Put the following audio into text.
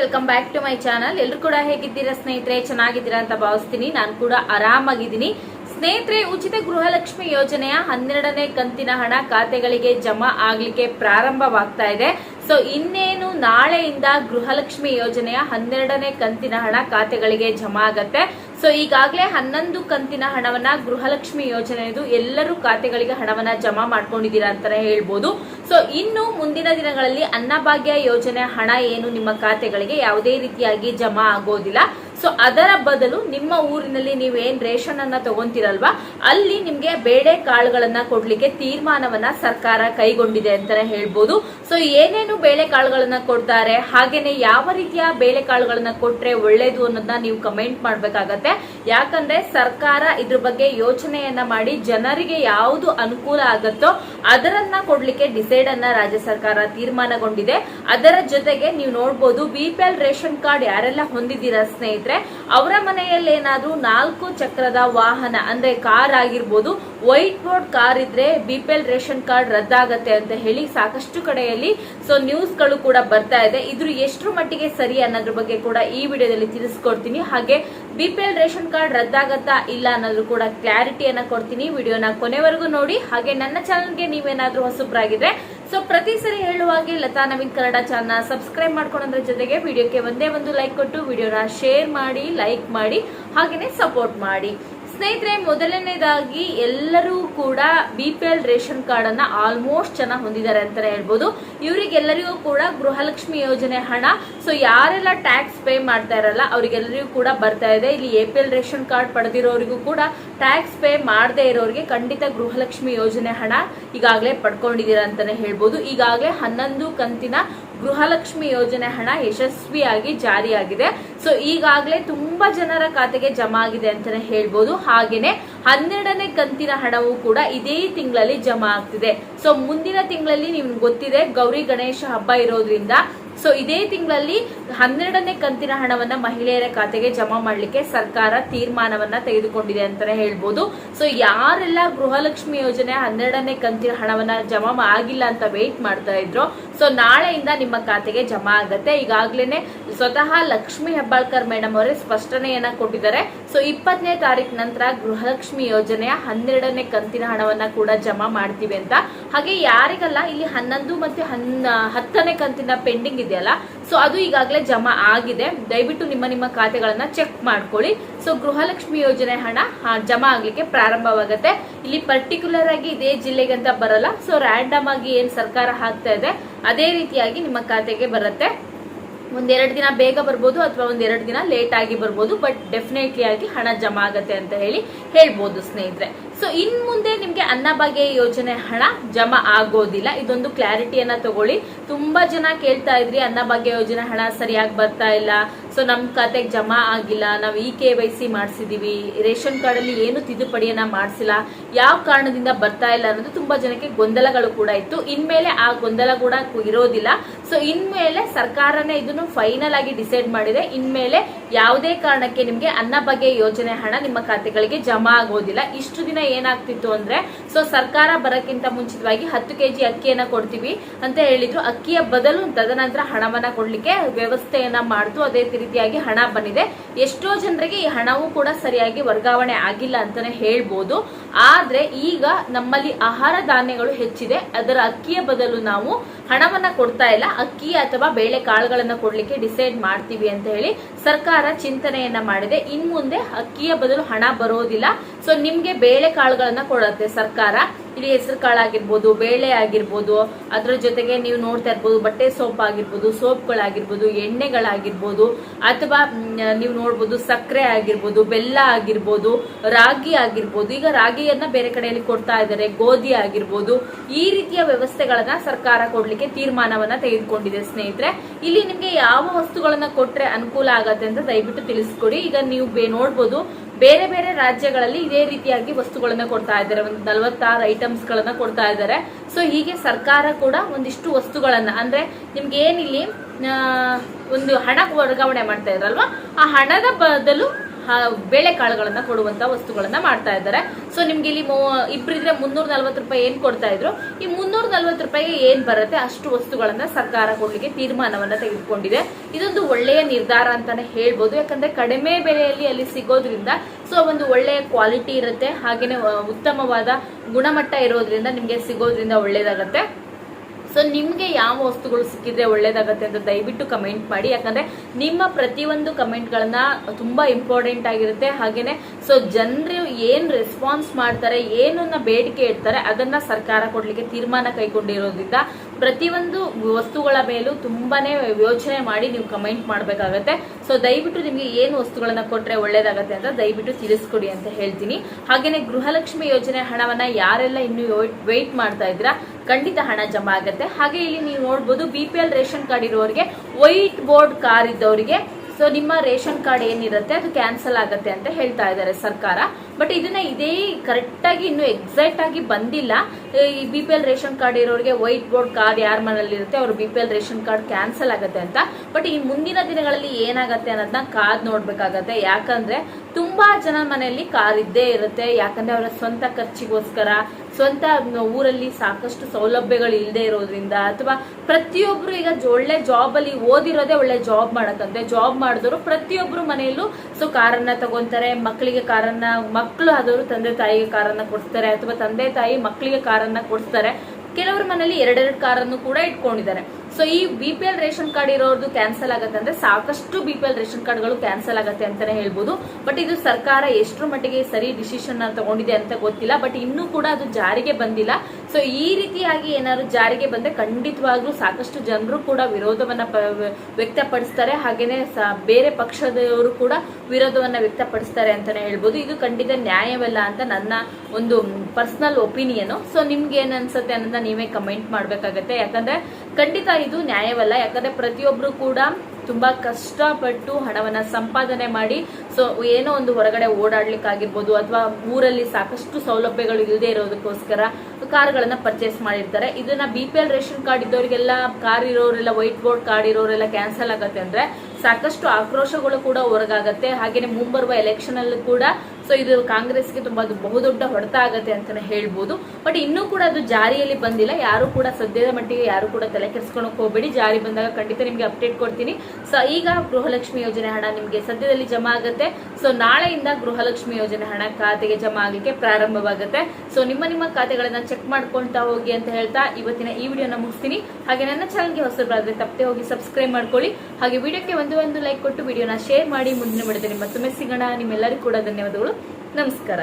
Welcome back to my channel ಎಲ್ಲರೂ ಕೂಡ ಹೇಗಿದ್ದೀರಾ ಸ್ನೇಹಿತರೆ? ಚೆನ್ನಾಗಿದ್ದೀರಾ ಅಂತ ಭಾವಿಸ್ತೀನಿ. ನಾನು ಕೂಡ ಆರಾಮಾಗಿದ್ದೀನಿ. ಸ್ನೇಹಿತರೆ, ಉಚಿತ ಗೃಹಲಕ್ಷ್ಮಿ ಯೋಜನೆಯ ಹನ್ನೆರಡನೇ ಕಂತಿನ ಹಣ ಖಾತೆಗಳಿಗೆ ಜಮಾ ಆಗ್ಲಿಕ್ಕೆ ಪ್ರಾರಂಭವಾಗ್ತಾ ಇದೆ. ಸೊ, ಇನ್ನೇನು ನಾಳೆಯಿಂದ ಗೃಹಲಕ್ಷ್ಮಿ ಯೋಜನೆಯ ಹನ್ನೆರಡನೇ ಕಂತಿನ ಹಣ ಖಾತೆಗಳಿಗೆ ಜಮಾ ಆಗತ್ತೆ. ಸೊ, ಈಗಾಗಲೇ ಹನ್ನೊಂದು ಕಂತಿನ ಹಣವನ್ನ ಗೃಹಲಕ್ಷ್ಮಿ ಯೋಜನೆಯದು ಎಲ್ಲರೂ ಖಾತೆಗಳಿಗೆ ಹಣವನ್ನ ಜಮಾ ಮಾಡ್ಕೊಂಡಿದ್ದೀರಾ ಅಂತಾನೆ ಹೇಳ್ಬೋದು. ಸೊ, ಇನ್ನು ಮುಂದಿನ ದಿನಗಳಲ್ಲಿ ಅನ್ನಭಾಗ್ಯ ಯೋಜನೆ ಹಣ ಏನು ನಿಮ್ಮ ಖಾತೆಗಳಿಗೆ ಯಾವುದೇ ರೀತಿಯಾಗಿ ಜಮಾ ಆಗೋದಿಲ್ಲ. ಸೊ ಅದರ ಬದಲು ನಿಮ್ಮ ಊರಿನಲ್ಲಿ ನೀವೇನ್ ರೇಷನ್ ಅನ್ನ ತಗೊಂತೀರಲ್ವಾ? ಅಲ್ಲಿ ನಿಮ್ಗೆ ಬೇಳೆ ಕಾಳುಗಳನ್ನ ಕೊಡ್ಲಿಕ್ಕೆ ತೀರ್ಮಾನವನ್ನ ಸರ್ಕಾರ ಕೈಗೊಂಡಿದೆ ಅಂತಾನೆ ಹೇಳ್ಬೋದು. ಸೊ ಏನೇನು ಬೇಳೆ ಕಾಳುಗಳನ್ನ ಕೊಡ್ತಾರೆ, ಹಾಗೇನೆ ಯಾವ ರೀತಿಯ ಬೇಳೆ ಕಾಳುಗಳನ್ನ ಕೊಟ್ರೆ ಒಳ್ಳೇದು ಅನ್ನೋದನ್ನ ನೀವು ಕಮೆಂಟ್ ಮಾಡ್ಬೇಕಾಗತ್ತೆ. ಯಾಕಂದ್ರೆ ಸರ್ಕಾರ ಇದ್ರ ಬಗ್ಗೆ ಯೋಚನೆಯನ್ನ ಮಾಡಿ ಜನರಿಗೆ ಯಾವುದು ಅನುಕೂಲ ಆಗತ್ತೋ ಅದರನ್ನ ಕೊಡ್ಲಿಕ್ಕೆ ಡಿಸೈಡ್ ಅನ್ನ ರಾಜ್ಯ ಸರ್ಕಾರ ತೀರ್ಮಾನಗೊಂಡಿದೆ. ಅದರ ಜೊತೆಗೆ ನೀವು ನೋಡ್ಬೋದು ಬಿಪಿಎಲ್ ರೇಷನ್ ಕಾರ್ಡ್ ಯಾರೆಲ್ಲ ಹೊಂದಿದ್ದೀರಾ ಸ್ನೇಹಿತರೆ ಅವರ ಮನೆಯಲ್ಲಿ ಏನಾದ್ರೂ ನಾಲ್ಕು ಚಕ್ರದ ವಾಹನ, ಅಂದ್ರೆ ಕಾರ್ ಆಗಿರ್ಬೋದು, ವೈಟ್ ಬೋರ್ಡ್ ಕಾರ್ ಇದ್ರೆ ಬಿಪಿಎಲ್ ರೇಷನ್ ಕಾರ್ಡ್ ರದ್ದಾಗತ್ತೆ ಅಂತ ಹೇಳಿ ಸಾಕಷ್ಟು ಕಡೆಯಲ್ಲಿ ಸೊ ನ್ಯೂಸ್ಗಳು ಕೂಡ ಬರ್ತಾ ಇದೆ. ಇದ್ರ ಎಷ್ಟರ ಮಟ್ಟಿಗೆ ಸರಿ ಅನ್ನೋದ್ರ ಬಗ್ಗೆ ಕೂಡ ಈ ವಿಡಿಯೋದಲ್ಲಿ ತಿಳಿಸ್ಕೊಡ್ತೀನಿ. ಹಾಗೆ ಬಿಪಿಎಲ್ ರೇಷನ್ ಕಾರ್ಡ್ ರದ್ದಾಗತ್ತಾ ಇಲ್ಲ ಅನ್ನೋದ್ರ ಕೂಡ ಕ್ಲಾರಿಟಿಯನ್ನ ಕೊಡ್ತೀನಿ. ವಿಡಿಯೋನ ಕೊನೆವರೆಗೂ ನೋಡಿ. ಹಾಗೆ ನನ್ನ ಚಾನಲ್ಗೆ ನೀವೇನಾದ್ರೂ ಹೊಸಬ್ರಾಗಿದ್ರೆ ಸೊ ಪ್ರತಿ ಸರಿ ಹೇಳುವಾಗೆ ಲತಾ ನವೀನ್ ಕನ್ನಡ ಚಾನಲ್ ಸಬ್ಸ್ಕ್ರೈಬ್ ಮಾಡ್ಕೊಳೋದ್ರ ಜೊತೆಗೆ ವಿಡಿಯೋಕ್ಕೆ ಒಂದೇ ಒಂದು ಲೈಕ್ ಕೊಟ್ಟು ವಿಡಿಯೋನ ಶೇರ್ ಮಾಡಿ ಲೈಕ್ ಮಾಡಿ, ಹಾಗೇನೆ ಸಪೋರ್ಟ್ ಮಾಡಿ. ಸ್ನೇಹಿತರೆ, ಮೊದಲನೇದಾಗಿ ಎಲ್ಲರೂ ಕೂಡ B P L ration card ಅನ್ನ ಆಲ್ಮೋಸ್ಟ್ ಜನ ಹೊಂದಿದ್ದಾರೆ ಅಂತ ಹೇಳ್ಬೋದು. ಇವರಿಗೆಲ್ಲರಿಗೂ ಕೂಡ ಗೃಹಲಕ್ಷ್ಮಿ ಯೋಜನೆ ಹಣ. ಸೊ ಯಾರೆಲ್ಲ ಟ್ಯಾಕ್ಸ್ ಪೇ ಮಾಡ್ತಾ ಇರಲ್ಲ, ಅವರಿಗೆಲ್ಲರಿಗೂ ಕೂಡ ಬರ್ತಾ ಇದೆ. ಇಲ್ಲಿ A P L ration card ಪಡೆದಿರೋರಿಗೂ ಕೂಡ ಟ್ಯಾಕ್ಸ್ ಪೇ ಮಾಡದೇ ಇರೋರಿಗೆ ಖಂಡಿತ ಗೃಹಲಕ್ಷ್ಮಿ ಯೋಜನೆ ಹಣ ಈಗಾಗಲೇ ಪಡ್ಕೊಂಡಿದ್ದೀರಾ ಅಂತಾನೆ ಹೇಳ್ಬೋದು. ಈಗಾಗಲೇ ಹನ್ನೊಂದು ಕಂತಿನ ಗೃಹಲಕ್ಷ್ಮಿ ಯೋಜನೆ ಹಣ ಯಶಸ್ವಿಯಾಗಿ ಜಾರಿಯಾಗಿದೆ. ಸೊ ಈಗಾಗಲೇ ತುಂಬಾ ಜನರ ಖಾತೆಗೆ ಜಮಾ ಆಗಿದೆ ಅಂತಾನೆ ಹೇಳ್ಬೋದು. ಹಾಗೇನೆ ಹನ್ನೆರಡನೇ ಕಂತಿನ ಹಣವು ಕೂಡ ಇದೇ ತಿಂಗಳಲ್ಲಿ ಜಮಾ ಆಗ್ತಿದೆ. ಸೊ ಮುಂದಿನ ತಿಂಗಳಲ್ಲಿ ನಿಮ್ಗೆ ಗೊತ್ತಿದೆ, ಗೌರಿ ಗಣೇಶ ಹಬ್ಬ ಇರೋದ್ರಿಂದ ಸೊ ಇದೇ ತಿಂಗಳಲ್ಲಿ ಹನ್ನೆರಡನೇ ಕಂತಿನ ಹಣವನ್ನ ಮಹಿಳೆಯರ ಖಾತೆಗೆ ಜಮಾ ಮಾಡಲಿಕ್ಕೆ ಸರ್ಕಾರ ತೀರ್ಮಾನವನ್ನ ತೆಗೆದುಕೊಂಡಿದೆ ಅಂತಾನೆ ಹೇಳ್ಬೋದು. ಸೊ ಯಾರೆಲ್ಲ ಗೃಹಲಕ್ಷ್ಮಿ ಯೋಜನೆ ಹನ್ನೆರಡನೇ ಕಂತಿನ ಹಣವನ್ನ ಜಮಾ ಆಗಿಲ್ಲ ಅಂತ ವೇಟ್ ಮಾಡ್ತಾ ಇದ್ರು ಸೊ ನಾಳೆಯಿಂದ ನಿಮ್ಮ ಖಾತೆಗೆ ಜಮಾ ಆಗತ್ತೆ. ಈಗಾಗ್ಲೇನೆ ಸ್ವತಃ ಲಕ್ಷ್ಮಿ ಹೆಬ್ಬಾಳ್ಕರ್ ಮೇಡಮ್ ಅವರೇ ಸ್ಪಷ್ಟನೆಯನ್ನ ಕೊಟ್ಟಿದ್ದಾರೆ. ಸೊ ಇಪ್ಪತ್ತನೇ ತಾರೀಕು ನಂತರ ಗೃಹಲಕ್ಷ್ಮಿ ಯೋಜನೆಯ ಹನ್ನೆರಡನೇ ಕಂತಿನ ಹಣವನ್ನ ಕೂಡ ಜಮಾ ಮಾಡ್ತೀವಿ ಅಂತ ಹಾಗೆ ಯಾರಿಗಲ್ಲ, ಇಲ್ಲಿ ಹನ್ನೊಂದು ಮತ್ತೆ ಹನ್ನ, ಹತ್ತನೇ ಕಂತಿನ ಪೆಂಡಿಂಗ್ ಇದೆಯಲ್ಲ ಸೊ ಅದು ಈಗಾಗಲೇ ಜಮಾ ಆಗಿದೆ. ದಯವಿಟ್ಟು ನಿಮ್ಮ ನಿಮ್ಮ ಖಾತೆಗಳನ್ನ ಚೆಕ್ ಮಾಡ್ಕೊಳ್ಳಿ. ಸೊ ಗೃಹಲಕ್ಷ್ಮಿ ಯೋಜನೆ ಹಣ ಜಮಾ ಆಗ್ಲಿಕ್ಕೆ ಪ್ರಾರಂಭವಾಗುತ್ತೆ. ಇಲ್ಲಿ ಪರ್ಟಿಕ್ಯುಲರ್ ಆಗಿ ಇದೇ ಜಿಲ್ಲೆಗೆ ಅಂತ ಬರಲ್ಲ. ಸೊ ರ್ಯಾಂಡಮ್ ಆಗಿ ಏನ್ ಸರ್ಕಾರ ಹಾಕ್ತಾ ಇದೆ, ಅದೇ ರೀತಿಯಾಗಿ ನಿಮ್ಮ ಖಾತೆಗೆ ಬರುತ್ತೆ. ಒಂದೆರಡು ದಿನ ಬೇಗ ಬರ್ಬೋದು ಅಥವಾ ಒಂದೆರಡು ದಿನ ಲೇಟ್ ಆಗಿ ಬರ್ಬೋದು ಬಟ್ ಡೆಫಿನೆಟ್ಲಿ ಆಗಿ ಹಣ ಜಮಾ ಆಗತ್ತೆ ಅಂತ ಹೇಳಿ ಹೇಳ್ಬೋದು ಸ್ನೇಹಿತರೆ. ಸೊ ಇನ್ ಮುಂದೆ ನಿಮ್ಗೆ ಅನ್ನಭಾಗ್ಯ ಯೋಜನೆ ಹಣ ಜಮಾ ಆಗೋದಿಲ್ಲ. ಇದೊಂದು ಕ್ಲಾರಿಟಿಯನ್ನ ತಗೊಳ್ಳಿ. ತುಂಬಾ ಜನ ಕೇಳ್ತಾ ಇದ್ರಿ ಅನ್ನಭಾಗ್ಯ ಯೋಜನೆ ಹಣ ಸರಿಯಾಗಿ ಬರ್ತಾ ಇಲ್ಲ. ಸೊ ನಮ್ ಖಾತೆಗೆ ಜಮಾ ಆಗಿಲ್ಲ. ನಾವು ಇ ಕೆ ವೈ ಸಿ ಮಾಡಿಸಿದೀವಿ. ರೇಷನ್ ಕಾರ್ಡ್ ಅಲ್ಲಿ ಏನು ತಿದ್ದುಪಡಿಯನ್ನ ಮಾಡಿಸಿಲ್ಲ. ಯಾವ ಕಾರಣದಿಂದ ಬರ್ತಾ ಇಲ್ಲ ಅನ್ನೋದು ತುಂಬಾ ಜನಕ್ಕೆ ಗೊಂದಲಗಳು ಕೂಡ ಇತ್ತು. ಇನ್ಮೇಲೆ ಆ ಗೊಂದಲ ಕೂಡ ಇರೋದಿಲ್ಲ. ಸೊ ಇನ್ಮೇಲೆ ಸರ್ಕಾರನೇ ಇದನ್ನು ಫೈನಲ್ ಆಗಿ ಡಿಸೈಡ್ ಮಾಡಿದೆ ಇನ್ಮೇಲೆ ಯಾವುದೇ ಕಾರಣಕ್ಕೆ ನಿಮ್ಗೆ ಅನ್ನಭಾಗ್ಯ ಯೋಜನೆ ಹಣ ನಿಮ್ಮ ಖಾತೆಗಳಿಗೆ ಜಮಾ ಆಗೋದಿಲ್ಲ ಇಷ್ಟು ದಿನ ಏನಾಗ್ತಿತ್ತು ಅಂದ್ರೆ ಸೊ ಸರ್ಕಾರ ಬರಕ್ಕಿಂತ ಮುಂಚಿತವಾಗಿ ಹತ್ತು ಕೆಜಿ ಅಕ್ಕಿಯನ್ನ ಕೊಡ್ತೀವಿ ಅಂತ ಹೇಳಿದ್ರು ಅಕ್ಕಿಯ ಬದಲು ತದನಂತರ ಹಣವನ್ನ ಕೊಡ್ಲಿಕ್ಕೆ ವ್ಯವಸ್ಥೆಯನ್ನ ಮಾಡ್ತು ಅದೇ ರೀತಿಯಾಗಿ ಹಣ ಬಂದಿದೆ ಎಷ್ಟೋ ಜನರಿಗೆ ಈ ಹಣವೂ ಕೂಡ ಸರಿಯಾಗಿ ವರ್ಗಾವಣೆ ಆಗಿಲ್ಲ ಅಂತಾನೆ ಹೇಳ್ಬೋದು ಆದ್ರೆ ಈಗ ನಮ್ಮಲ್ಲಿ ಆಹಾರ ಧಾನ್ಯಗಳು ಹೆಚ್ಚಿದೆ ಅದರ ಅಕ್ಕಿಯ ಬದಲು ನಾವು ಹಣವನ್ನ ಕೊಡ್ತಾ ಇಲ್ಲ ಅಕ್ಕಿ ಅಥವಾ ಬೇಳೆ ಕಾಳುಗಳನ್ನ ಕೊಡ್ಲಿಕ್ಕೆ ಡಿಸೈಡ್ ಮಾಡ್ತೀವಿ ಅಂತ ಹೇಳಿ ಸರ್ಕಾರ ಚಿಂತನೆಯನ್ನ ಮಾಡಿದೆ. ಇನ್ ಮುಂದೆ ಅಕ್ಕಿಯ ಬದಲು ಹಣ ಬರೋದಿಲ್ಲ. ಸೊ ನಿಮ್ಗೆ ಬೇಳೆ ಕಾಳುಗಳನ್ನ ಕೊಡುತ್ತೆ ಸರ್ಕಾರ. ಇಲ್ಲಿ ಹೆಸರು ಕಾಳಾಗಿರ್ಬೋದು, ಬೇಳೆ ಆಗಿರ್ಬೋದು, ಅದ್ರ ಜೊತೆಗೆ ನೀವು ನೋಡ್ತಾ ಇರ್ಬೋದು, ಬಟ್ಟೆ ಸೋಪ್ ಆಗಿರ್ಬೋದು, ಸೋಪ್ಗಳಾಗಿರ್ಬೋದು, ಎಣ್ಣೆಗಳಾಗಿರ್ಬೋದು, ಅಥವಾ ನೀವು ನೋಡ್ಬೋದು, ಸಕ್ಕರೆ ಆಗಿರ್ಬೋದು, ಬೆಲ್ಲ ಆಗಿರ್ಬೋದು, ರಾಗಿ ಆಗಿರ್ಬೋದು, ಈಗ ರಾಗಿಯನ್ನ ಬೇರೆ ಕಡೆಯಲ್ಲಿ ಕೊಡ್ತಾ ಇದ್ದಾರೆ, ಗೋಧಿ ಆಗಿರ್ಬೋದು, ಈ ರೀತಿಯ ವ್ಯವಸ್ಥೆಗಳನ್ನ ಸರ್ಕಾರ ಕೊಡ್ಲಿಕ್ಕೆ ತೀರ್ಮಾನವನ್ನ ತೆಗೆದುಕೊಂಡಿದೆ ಸ್ನೇಹಿತರೆ. ಇಲ್ಲಿ ನಿಮ್ಗೆ ಯಾವ ವಸ್ತುಗಳನ್ನ ಕೊಟ್ರೆ ಅನುಕೂಲ ಆಗತ್ತೆ ಅಂತ ದಯವಿಟ್ಟು ತಿಳಿಸ್ಕೊಡಿ. ಈಗ ನೀವು ನೋಡ್ಬೋದು ಬೇರೆ ಬೇರೆ ರಾಜ್ಯಗಳಲ್ಲಿ ಇದೇ ರೀತಿಯಾಗಿ ವಸ್ತುಗಳನ್ನ ಕೊಡ್ತಾ ಇದ್ದಾರೆ. ಒಂದು ನಲವತ್ತಾರು ಐಟಮ್ಸ್ ಗಳನ್ನ ಕೊಡ್ತಾ ಇದ್ದಾರೆ. ಸೊ ಹೀಗೆ ಸರ್ಕಾರ ಕೂಡ ಒಂದಿಷ್ಟು ವಸ್ತುಗಳನ್ನ, ಅಂದ್ರೆ ನಿಮ್ಗೆ ಏನಿಲ್ಲಿ ಒಂದು ಹಣ ವರ್ಗಾವಣೆ ಮಾಡ್ತಾ ಇದ್ರಲ್ವಾ? ಆ ಹಣದ ಬದಲು ಹ- ಬೇಳೆಕಾಳುಗಳನ್ನ ಕೊಡುವಂತ ವಸ್ತುಗಳನ್ನ ಮಾಡ್ತಾ ಇದ್ದಾರೆ. ಸೊ ನಿಮ್ಗೆ ಇಲ್ಲಿ ಇಬ್ಬರಿದ್ರೆ ಮುನ್ನೂರ ನಲ್ವತ್ತು ರೂಪಾಯಿ ಏನ್ ಕೊಡ್ತಾ ಇದ್ರು. ಈ ಮುನ್ನೂರ ನಲ್ವತ್ತು ರೂಪಾಯಿ ಏನ್ ಬರುತ್ತೆ ಅಷ್ಟು ವಸ್ತುಗಳನ್ನ ಸರ್ಕಾರ ಕೊಡ್ಲಿಕ್ಕೆ ತೀರ್ಮಾನವನ್ನ ತೆಗೆದುಕೊಂಡಿದೆ. ಇದೊಂದು ಒಳ್ಳೆಯ ನಿರ್ಧಾರ ಅಂತಾನೆ ಹೇಳ್ಬೋದು. ಯಾಕಂದ್ರೆ ಕಡಿಮೆ ಬೆಲೆಯಲ್ಲಿ ಅಲ್ಲಿ ಸಿಗೋದ್ರಿಂದ, ಸೊ, ಒಂದು ಒಳ್ಳೆಯ ಕ್ವಾಲಿಟಿ ಇರುತ್ತೆ. ಹಾಗೇನೆ, ಉತ್ತಮವಾದ ಗುಣಮಟ್ಟ ಇರೋದ್ರಿಂದ ನಿಮ್ಗೆ ಸಿಗೋದ್ರಿಂದ ಒಳ್ಳೇದಾಗತ್ತೆ. ಸೊ ನಿಮ್ಗೆ ಯಾವ ವಸ್ತುಗಳು ಸಿಕ್ಕಿದ್ರೆ ಒಳ್ಳೇದಾಗತ್ತೆ ಅಂತ ದಯವಿಟ್ಟು ಕಮೆಂಟ್ ಮಾಡಿ. ಯಾಕಂದ್ರೆ ನಿಮ್ಮ ಪ್ರತಿಯೊಂದು ಕಮೆಂಟ್ಗಳನ್ನ ತುಂಬಾ ಇಂಪಾರ್ಟೆಂಟ್ ಆಗಿರುತ್ತೆ. ಹಾಗೇನೆ ಸೊ ಜನರು ಏನ್ ರೆಸ್ಪಾನ್ಸ್ ಮಾಡ್ತಾರೆ, ಏನನ್ನ ಬೇಡಿಕೆ ಇಡ್ತಾರೆ, ಅದನ್ನ ಸರ್ಕಾರ ಕೊಡ್ಲಿಕ್ಕೆ ತೀರ್ಮಾನ ಕೈಗೊಂಡಿರೋದ್ರಿಂದ ಪ್ರತಿಯೊಂದು ವಸ್ತುಗಳ ಮೇಲೂ ತುಂಬಾನೇ ಯೋಚನೆ ಮಾಡಿ ನೀವು ಕಮೆಂಟ್ ಮಾಡ್ಬೇಕಾಗತ್ತೆ. ಸೊ ದಯವಿಟ್ಟು ನಿಮಗೆ ಏನು ವಸ್ತುಗಳನ್ನ ಕೊಟ್ಟರೆ ಒಳ್ಳೇದಾಗತ್ತೆ ಅಂತ ದಯವಿಟ್ಟು ತಿಳಿಸ್ಕೊಡಿ ಅಂತ ಹೇಳ್ತೀನಿ. ಹಾಗೇನೆ ಗೃಹಲಕ್ಷ್ಮಿ ಯೋಜನೆ ಹಣವನ್ನ ಯಾರೆಲ್ಲ ಇನ್ನು ವೆಯ್ಟ್ ಮಾಡ್ತಾ ಇದ್ರ ಖಂಡಿತ ಹಣ ಜಮಾ ಆಗುತ್ತೆ. ಹಾಗೆ ಇಲ್ಲಿ ನೀವು ನೋಡ್ಬೋದು B P L ration card ಇರೋರಿಗೆ ವೈಟ್ ಬೋರ್ಡ್ ಕಾರ್ ಇದ್ದವರಿಗೆ ಸೊ ನಿಮ್ಮ ರೇಷನ್ ಕಾರ್ಡ್ ಏನಿರುತ್ತೆ ಅದು ಕ್ಯಾನ್ಸಲ್ ಆಗುತ್ತೆ ಅಂತ ಹೇಳ್ತಾ ಇದ್ದಾರೆ ಸರ್ಕಾರ. ಬಟ್ ಇದನ್ನ ಇದೇ ಕರೆಕ್ಟ್ ಆಗಿ ಇನ್ನು ಎಕ್ಸಾಕ್ಟ್ ಆಗಿ ಬಂದಿಲ್ಲ. ಈ B P L ration card ಇರೋರಿಗೆ ವೈಟ್ ಬೋರ್ಡ್ ಕಾರ್ಡ್ ಯಾರ ಮನೇಲಿ ಇರುತ್ತೆ, ಅವ್ರ B P L ration card cancel ಆಗುತ್ತೆ ಅಂತ. ಬಟ್ ಈ ಮುಂದಿನ ದಿನಗಳಲ್ಲಿ ಏನಾಗತ್ತೆ ಅನ್ನೋದನ್ನ ಕಾದ್ ನೋಡ್ಬೇಕಾಗತ್ತೆ. ಯಾಕಂದ್ರೆ ತುಂಬಾ ಜನ ಮನೆಯಲ್ಲಿ ಕಾರ್ ಇದ್ದೇ ಇರುತ್ತೆ. ಯಾಕಂದ್ರೆ ಅವರ ಸ್ವಂತ ಖರ್ಚಿಗೋಸ್ಕರ, ಸ್ವಂತ ಊರಲ್ಲಿ ಸಾಕಷ್ಟು ಸೌಲಭ್ಯಗಳು ಇಲ್ಲದೆ ಇರೋದ್ರಿಂದ ಅಥವಾ ಪ್ರತಿಯೊಬ್ರು ಈಗ ಒಳ್ಳೆ ಜಾಬ್ ಅಲ್ಲಿ ಓದಿರೋದೇ ಒಳ್ಳೆ ಜಾಬ್ ಮಾಡಕ್ಕಂತೆ. ಜಾಬ್ ಮಾಡಿದವರು ಪ್ರತಿಯೊಬ್ರು ಮನೆಯಲ್ಲೂ ಸೊ ಕಾರನ್ನ ತಗೊಂತಾರೆ, ಮಕ್ಕಳಿಗೆ ಕಾರನ್ನ ಮಕ್ಕಳು ಆದವರು ತಂದೆ ತಾಯಿಗೆ ಕಾರನ್ನ ಕೊಡ್ತಾರೆ ಅಥವಾ ತಂದೆ ತಾಯಿ ಮಕ್ಕಳಿಗೆ ಕಾರನ್ನ ಕೊಡ್ತಾರೆ ಕೆಲವ್ರ ಮನೇಲಿ ಎರಡೆರಡು ಕಾರನ್ನು ಕೂಡ ಇಟ್ಕೊಂಡಿದ್ದಾರೆ. ಸೊ ಈ B P L ration card ಇರೋದು ಕ್ಯಾನ್ಸಲ್ ಆಗುತ್ತೆ ಅಂದ್ರೆ ಸಾಕಷ್ಟು ಬಿ ಪಿ ಎಲ್ ರೇಷನ್ ಕಾರ್ಡ್ಗಳು ಕ್ಯಾನ್ಸಲ್ ಆಗುತ್ತೆ ಅಂತಾನೆ ಹೇಳ್ಬೋದು. ಬಟ್ ಇದು ಸರ್ಕಾರ ಎಷ್ಟರ ಮಟ್ಟಿಗೆ ಸರಿ ಡಿಸಿಷನ್ ತಗೊಂಡಿದೆ ಅಂತ ಗೊತ್ತಿಲ್ಲ. ಬಟ್ ಇನ್ನೂ ಕೂಡ ಅದು ಜಾರಿಗೆ ಬಂದಿಲ್ಲ. ಸೊ ಈ ರೀತಿಯಾಗಿ ಏನಾದ್ರು ಜಾರಿಗೆ ಬಂದ್ರೆ ಖಂಡಿತವಾಗ್ಲೂ ಸಾಕಷ್ಟು ಜನರು ಕೂಡ ವಿರೋಧವನ್ನ ವ್ಯಕ್ತಪಡಿಸ್ತಾರೆ. ಹಾಗೇನೆ ಬೇರೆ ಪಕ್ಷದವರು ಕೂಡ ವಿರೋಧವನ್ನ ವ್ಯಕ್ತಪಡಿಸ್ತಾರೆ ಅಂತಾನೆ ಹೇಳ್ಬೋದು. ಇದು ಖಂಡಿತ ನ್ಯಾಯವಲ್ಲ ಅಂತ ನನ್ನ ಒಂದು ಪರ್ಸನಲ್ ಒಪಿನಿಯನ್ ಸೊ ನಿಮ್ಗೆ ಏನ್ ಅನ್ಸುತ್ತೆ ಅನ್ನೋದನ್ನ ನೀವೇ ಕಮೆಂಟ್ ಮಾಡ್ಬೇಕಾಗತ್ತೆ. ಯಾಕಂದ್ರೆ ಖಂಡಿತ ಇದು ನ್ಯಾಯವಲ್ಲ, ಯಾಕಂದ್ರೆ ಪ್ರತಿಯೊಬ್ರು ಕೂಡ ತುಂಬಾ ಕಷ್ಟಪಟ್ಟು ಹಣವನ್ನ ಸಂಪಾದನೆ ಮಾಡಿ ಸೊ ಏನೋ ಒಂದು ಹೊರಗಡೆ ಓಡಾಡ್ಲಿಕ್ಕಾಗಿರ್ಬೋದು, ಅಥವಾ ಊರಲ್ಲಿ ಸಾಕಷ್ಟು ಸೌಲಭ್ಯಗಳು ಇಲ್ಲದೆ ಇರೋದಕ್ಕೋಸ್ಕರ ಕಾರ್ಗಳನ್ನ ಪರ್ಚೇಸ್ ಮಾಡಿರ್ತಾರೆ. ಇದನ್ನ B P L ration card ಇದ್ದವರಿಗೆಲ್ಲ car ಇರೋರೆಲ್ಲ ವೈಟ್ ಬೋರ್ಡ್ ಕಾರ್ಡ್ ಇರೋರೆಲ್ಲ ಕ್ಯಾನ್ಸಲ್ ಆಗತ್ತೆ ಅಂದ್ರೆ ಸಾಕಷ್ಟು ಆಕ್ರೋಶಗಳು ಕೂಡ ಹೊರಗಾಗತ್ತೆ. ಹಾಗೇನೆ ಮುಂಬರುವ ಎಲೆಕ್ಷನ್ ಅಲ್ಲೂ ಕೂಡ ಸೊ ಇದು ಕಾಂಗ್ರೆಸ್ಗೆ ತುಂಬಾ ಅದು ಬಹುದೊಡ್ಡ ಹೊಡೆತ ಆಗತ್ತೆ ಅಂತಾನೆ ಹೇಳ್ಬೋದು. ಬಟ್ ಇನ್ನೂ ಕೂಡ ಅದು ಜಾರಿಯಲ್ಲಿ ಬಂದಿಲ್ಲ. ಯಾರು ಕೂಡ ಸದ್ಯದ ಮಟ್ಟಿಗೆ ಯಾರು ಕೂಡ ತಲೆ ಕೆಡಿಸ್ಕೊಳಕ್ಕೆ ಹೋಗ್ಬೇಡಿ. ಜಾರಿ ಬಂದಾಗ ಖಂಡಿತ ನಿಮ್ಗೆ ಅಪ್ಡೇಟ್ ಕೊಡ್ತೀನಿ. ಸೊ ಈಗ ಗೃಹಲಕ್ಷ್ಮಿ ಯೋಜನೆ ಹಣ ನಿಮ್ಗೆ ಸದ್ಯದಲ್ಲಿ ಜಮಾ ಆಗುತ್ತೆ. ಸೊ ನಾಳೆಯಿಂದ ಗೃಹಲಕ್ಷ್ಮಿ ಯೋಜನೆ ಹಣ ಖಾತೆಗೆ ಜಮಾ ಆಗಲಿಕ್ಕೆ ಪ್ರಾರಂಭವಾಗುತ್ತೆ. ಸೊ ನಿಮ್ಮ ನಿಮ್ಮ ಖಾತೆಗಳನ್ನ ಚೆಕ್ ಮಾಡ್ಕೊಳ್ತಾ ಹೋಗಿ ಅಂತ ಹೇಳ್ತಾ ಇವತ್ತಿನ ಈ ವಿಡಿಯೋನ ಮುಗಿಸ್ತೀನಿ. ಹಾಗೆ ನನ್ನ ಚಾನಲ್ಗೆ ಹೊಸಬರಾದ್ರೆ ತಪ್ಪದೆ ಹೋಗಿ ಸಬ್ಸ್ಕ್ರೈಬ್ ಮಾಡ್ಕೊಳ್ಳಿ. ಹಾಗೆ ವಿಡಿಯೋಕ್ಕೆ ಒಂದು ಒಂದು ಲೈಕ್ ಕೊಟ್ಟು ವಿಡಿಯೋನ ಶೇರ್ ಮಾಡಿ. ಮುಂದಿನ ವಿಡಿಯೋದಲ್ಲಿ ಮತ್ತೊಮ್ಮೆ ಸಿಗೋಣ. ನಿಮ್ಮೆಲ್ಲರಿಗೂ ಕೂಡ ಧನ್ಯವಾದಗಳು. ನಮಸ್ಕಾರ.